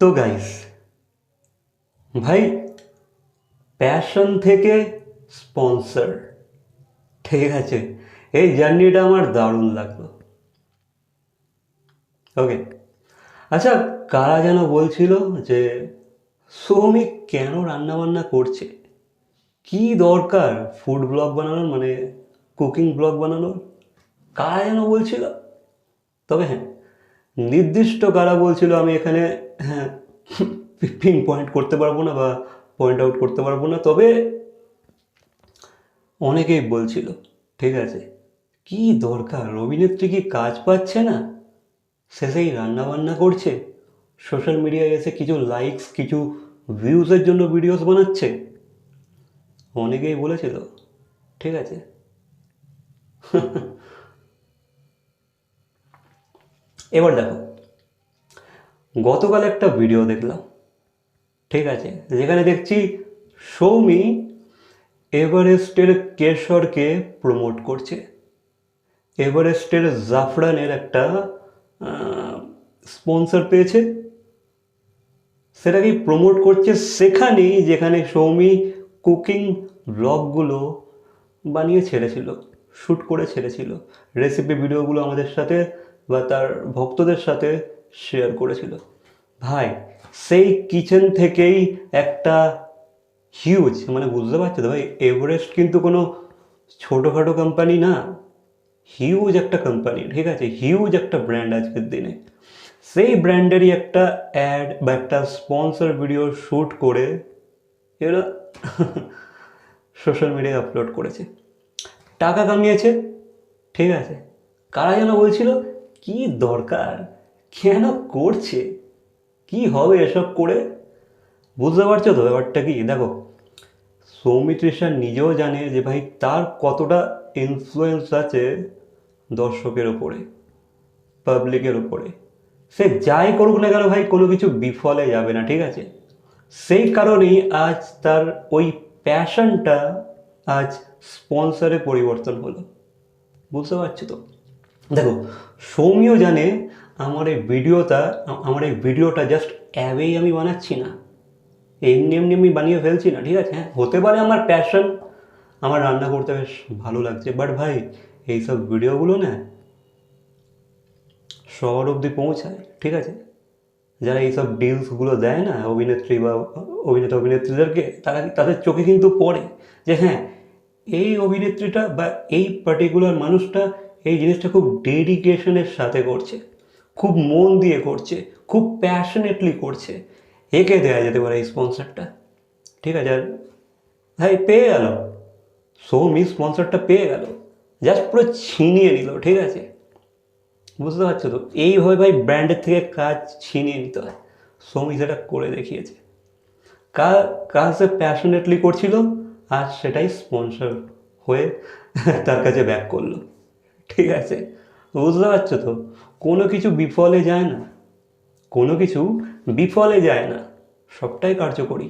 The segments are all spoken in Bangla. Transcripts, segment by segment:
তো গাইস ভাই প্যাশন থেকে স্পন্সর ঠিক আছে, এই জার্নিটা আমার দারুণ লাগল। ওকে আচ্ছা কারা যেন বলছিল যে সৌমিক কেন রান্নাবান্না করছে? কি দরকার ফুড ব্লগ বানানোর মানে কুকিং ব্লগ বানানোর? কারা যেন বলছিল? তবে হ্যাঁ নির্দিষ্ট কারা বলছিল আমি এখানে হ্যাঁ পয়েন্ট করতে পারব না বা পয়েন্ট আউট করতে পারব না, তবে অনেকেই বলছিল, ঠিক আছে, কি দরকার? অভিনেত্রী কি কাজ পাচ্ছে না? শেষেই রান্না বান্না করছে সোশ্যাল মিডিয়ায় এসে কিছু লাইকস কিছু ভিউজের জন্য ভিডিওস বানাচ্ছে? অনেকেই বলেছিল, ঠিক আছে। এবার দেখো। গতকাল একটা ভিডিও দেখলাম, ঠিক আছে? যেখানে দেখছি সৌমি এভারেস্টের কেশরকে প্রমোট করছে। এভারেস্টের জাফরানের একটা স্পন্সর পেয়েছে। সেটাকেই প্রমোট করছে সেখানেই যেখানে সৌমি কুকিং ব্লগগুলো বানিয়ে ছেড়েছিল শ্যুট করে ছেড়েছিল। রেসিপি ভিডিওগুলো আমাদের সাথে বা তার ভক্তদের সাথে শেয়ার করেছিল। ভাই, সেই কিচেন থেকেই একটা হিউজ মানে বুঝতে পারছ তো ভাই এভারেস্ট কিন্তু কোনো ছোটোখাটো কোম্পানি না। হিউজ একটা কোম্পানি ঠিক আছে? হিউজ একটা ব্র্যান্ড আজকের দিনে। সেই ব্র্যান্ডেরই একটা অ্যাড বা একটা স্পন্সর ভিডিও শ্যুট করে এরা সোশ্যাল মিডিয়ায় আপলোড করেছে। টাকা কামিয়েছে, ঠিক আছে? কারা যেন বলছিল কি দরকার? কেন করছে? কি হবে এসব করে? বুঝতে পারছ তো ব্যাপারটা কি? দেখো সৌমিত্রিষা নিজেও জানে যে ভাই তার কতটা ইনফ্লুয়েন্স আছে দর্শকের ওপরে পাবলিকের ওপরে সে যাই করুক না কেন ভাই, কোনো কিছু বিফলে যাবে না, ঠিক আছে? সেই কারণেই আজ তার ওই প্যাশনটা আজ স্পন্সরে পরিবর্তন হলো। বুঝতে পারছ তো? দেখো সৌমিও জানে আমার এই ভিডিওটা, আমার এই ভিডিওটা জাস্ট অ্যাবেই আমি বানাচ্ছি না। এমনি এমনি আমি বানিয়ে ফেলছি না, ঠিক আছে? হ্যাঁ হতে পারে আমার প্যাশন আমার রান্না করতে বেশ ভালো লাগছে বাট ভাই, এইসব ভিডিওগুলো না শহর অবধি পৌঁছায়, ঠিক আছে? যারা এইসব ডিলসগুলো দেয় না, অভিনেত্রী বা অভিনেতা অভিনেত্রীদেরকে, তারা তাদের চোখে কিন্তু পড়ে যে হ্যাঁ এই অভিনেত্রীটা বা এই পার্টিকুলার মানুষটা এই জিনিসটা খুব ডেডিকেশনের সাথে করছে। খুব মন দিয়ে করছে, খুব প্যাশনেটলি করছে। একে দেওয়া যেতে পারে এই স্পন্সরটা ঠিক আছে, আর ভাই, পেয়ে গেল। সৌমি স্পন্সরটা পেয়ে গেল। জাস্ট পুরো ছিনিয়ে নিল, ঠিক আছে? বুঝতে পারছ তো? এইভাবে ভাই ব্র্যান্ডের থেকে কাজ ছিনিয়ে নিতে হয়। সৌমি সেটা করে দেখিয়েছে। কাজ কাজ সে প্যাশনেটলি করছিল? আর সেটাই স্পন্সর হয়ে তার কাছে ব্যাক করল। ঠিক আছে? বুঝতে পারছ তো? কোনো কিছু বিফলে যায় না। কোনো কিছু বিফলে যায় না। সবটাই কার্যকরী।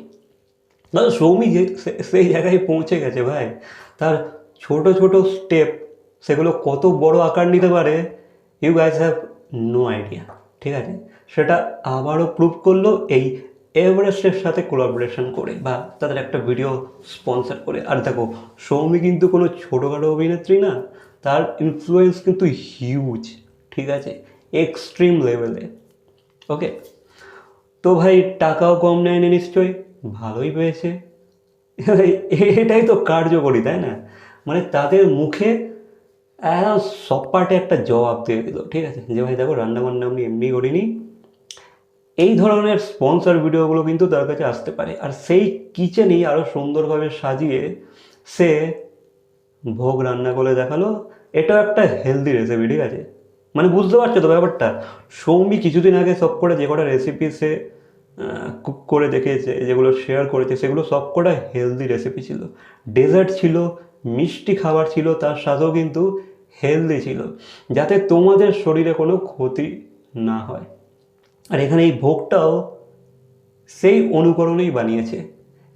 দাদা সৌমি যে সেই জায়গায় পৌঁছে গেছে ভাই। তার ছোট ছোট স্টেপ সেগুলো কত বড় আকার নিতে পারে you guys have no idea ঠিক আছে? সেটা আবারও প্রুভ করল এই এভারেস্টের সাথে কোলাবোরেশন করে বা তাদের একটা ভিডিও স্পন্সর করে। আর দেখো, সৌমি কিন্তু কোনো ছোটোখাটো অভিনেত্রী না। তার ইনফ্লুয়েন্স কিন্তু হিউজ ঠিক আছে? এক্সট্রিম লেভেলে ওকে তো ভাই, টাকাও কম নেয়নি নিশ্চয়ই? ভালোই পেয়েছে। এটাই তো কার্যকরী, তাই না? মানে তাদের মুখে একদম সপাটে একটা জবাব দিয়ে দিল, ঠিক আছে? যে ভাই, দেখো, রান্না বান্না আমি এমনি করিনি। এই ধরনের স্পন্সর ভিডিওগুলো কিন্তু তার কাছে আসতে পারে। আর সেই কিচেনেই আরও সুন্দরভাবে সাজিয়ে সে ভোগ রান্না করে দেখাল, এটাও একটা হেলদি রেসিপি ঠিক আছে? মানে বুঝতে পারছ তো ব্যাপারটা? সৌমি কিছুদিন আগে সব করে যে কটা রেসিপি সে কুক করে দেখিয়েছে, যেগুলো শেয়ার করেছে, সেগুলো সব কটা হেলদি রেসিপি ছিল। ডেজার্ট ছিল, মিষ্টি খাবার ছিল, তার সাথেও কিন্তু হেলদি ছিল, যাতে তোমাদের শরীরে কোনো ক্ষতি না হয়। আর এখানে এই ভোগটাও সেই অনুকরণেই বানিয়েছে।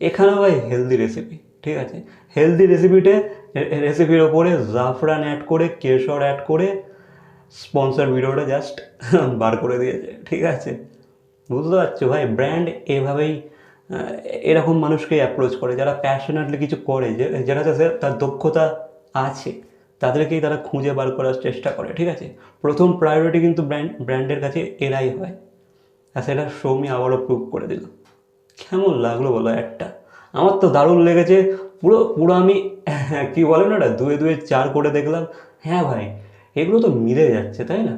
এখানেও ভাই হেলদি রেসিপি ঠিক আছে? হেলদি রেসিপিতে রেসিপির ওপরে জাফরান অ্যাড করে, কেশর অ্যাড করে স্পন্সর ভিডিওটা জাস্ট বার করে দিয়েছে। ঠিক আছে? বুঝতে পারছ ভাই? ব্র্যান্ড এভাবেই এরকম মানুষকে অ্যাপ্রোচ করে, যারা প্যাশনেটলি কিছু করে যারা তার দক্ষতা আছে, তাদেরকেই তারা খুঁজে বার করার চেষ্টা করে, ঠিক আছে? প্রথম প্রায়োরিটি কিন্তু ব্র্যান্ড ব্র্যান্ডের কাছে এরাই হয়। আর সেটা সৌমি আবারও প্রুভ করে দিল কেমন লাগল বলো একটা? আমার তো দারুণ লেগেছে, পুরো পুরো আমি কি বলে না ওটা? দুয়ে দুয়ে চার করে দেখলাম। হ্যাঁ ভাই, এগুলো তো মিলে যাচ্ছে, তাই না?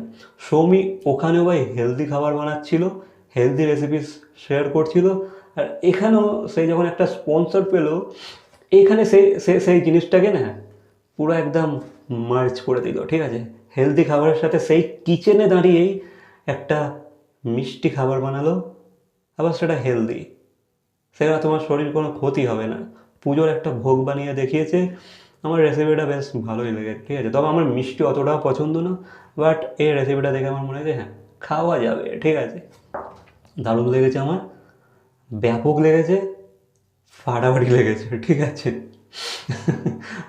সৌমি ওখানেও ভাই হেলদি খাবার বানাচ্ছিল হেলদি রেসিপি শেয়ার করছিল, আর এখানেও সে যখন একটা স্পন্সর পেল, এখানে সে সে, সেই জিনিসটাকে না পুরো একদম মার্চ করে দিল, ঠিক আছে? হেলদি খাবারের সাথে সেই কিচেনে দাঁড়িয়েই একটা মিষ্টি খাবার বানালো, আবার সেটা হেলদি সেটা তোমার শরীর কোনো ক্ষতি হবে না। পুজোর একটা ভোগ বানিয়ে দেখিয়েছে। আমার রেসিপিটা বেশ ভালোই লেগেছে ঠিক আছে? তবে আমার মিষ্টি অতটাও পছন্দ না বাট এই রেসিপিটা দেখে আমার মনে হয়েছে হ্যাঁ খাওয়া যাবে, ঠিক আছে? দারুণ লেগেছে আমার, ব্যাপক লেগেছে, ফাটাফাটি লেগেছে, ঠিক আছে?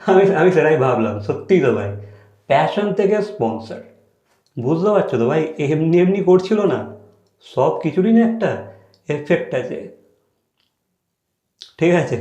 আমি আমি সেটাই ভাবলাম সত্যিই তো ভাই প্যাশন থেকে স্পন্সর বুঝতে পারছ তো ভাই? এমনি এমনি করছিল না, সব কিছুরই না একটা এফেক্ট আছে, ঠিক আছে?